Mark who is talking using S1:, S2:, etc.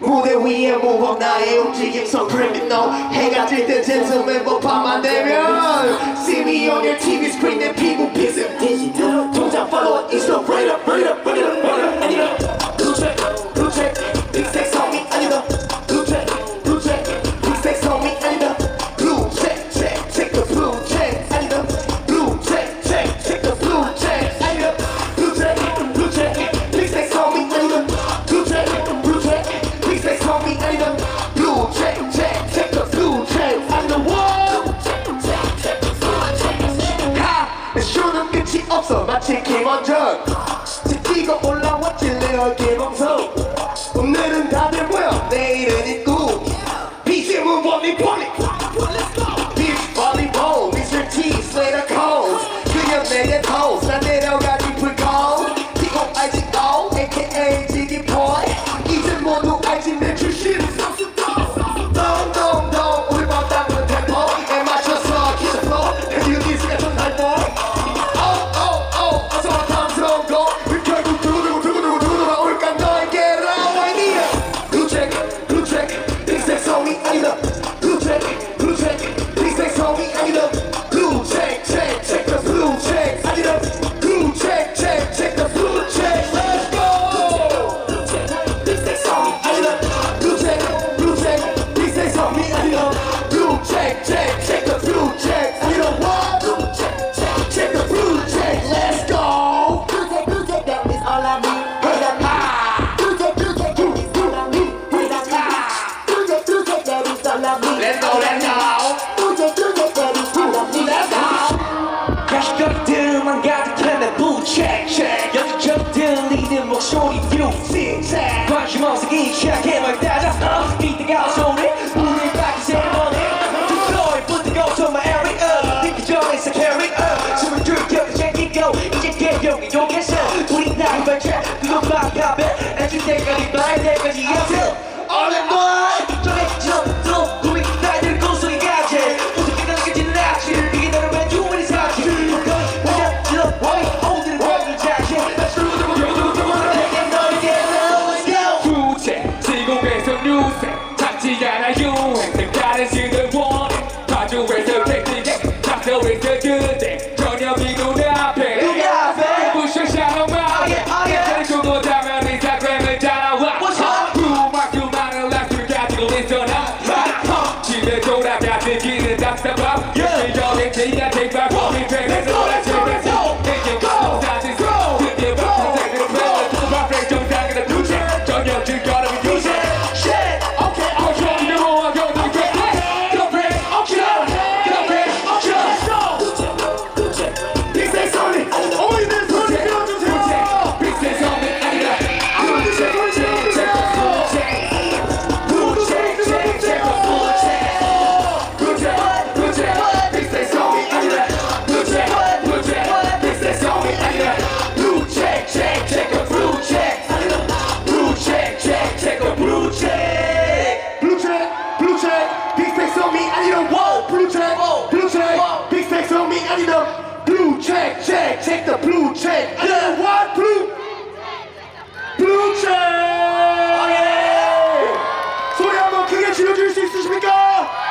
S1: 무대 위에 모험 나의 움직임 so criminal 해가 질 때 gentleman 법화만 되면 See me on your TV screen 내 피부 빛은 digital 통장 follow it? It's the up right up right up. 없어. 마치 김원전 스티커 올라왔지 레어 김홍석 stacks on me, I need a whoa, blue check, blue check, big stacks on me, I need a blue check, check, check the blue check.
S2: I need a what? Blue, blue check.
S3: 소리
S1: 한번
S3: 크게 질러줄 수 있으십니까?